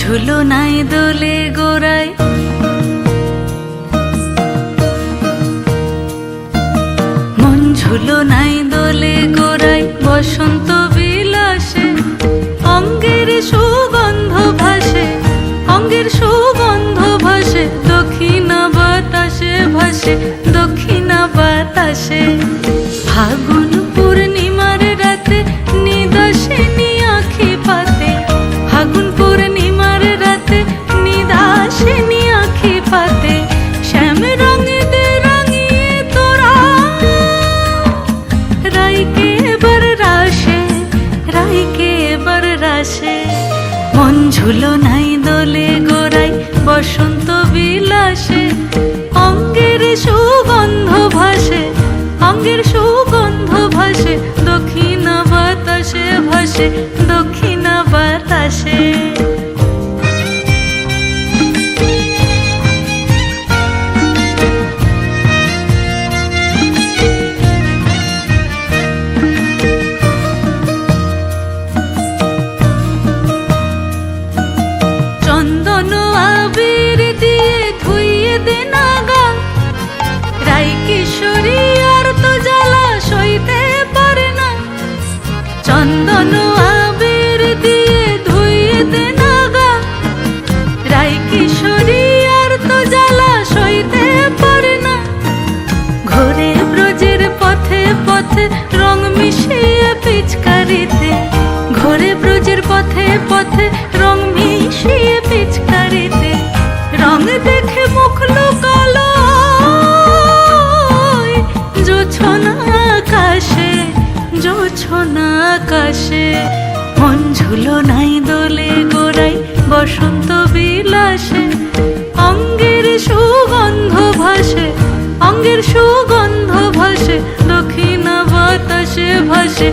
ঝুলো নাই দোলে গোড়ায়। মন ঝুলো নাই দোলে গোড়ায় বসন্ত বিলাসে, অঙ্গের সুগন্ধ ভাসে, অঙ্গের সুগন্ধ ভাসে, দক্ষিণা বাতাসে ভাসে, দক্ষিণা বাতাসে। ফাগুন পূর্ণিমার রাতে নিদাসিনী এবার রাশে। মন ঝুলো নাই দোলে গোড়াই বসন্ত বিলাসে। অঙ্গের সুগন্ধ ভাসে অঙ্গের সুগন্ধ পিচকারিতে, ঘোরে ব্রজের পথে পথে রং মিশিয়ে পিচকারিতে, রং দেখে মুখ লুকালো জোছনা আকাশে জোছনা আকাশে। মন ঝুলো নাই দোলে গোড়াই বসন্ত বিলাসে, অঙ্গের সুগন্ধ ভাসে, অঙ্গের সুগন্ধ ভাসে, দক্ষিণা বাতাসে ভাসে।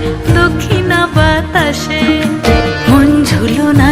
బాహులోనా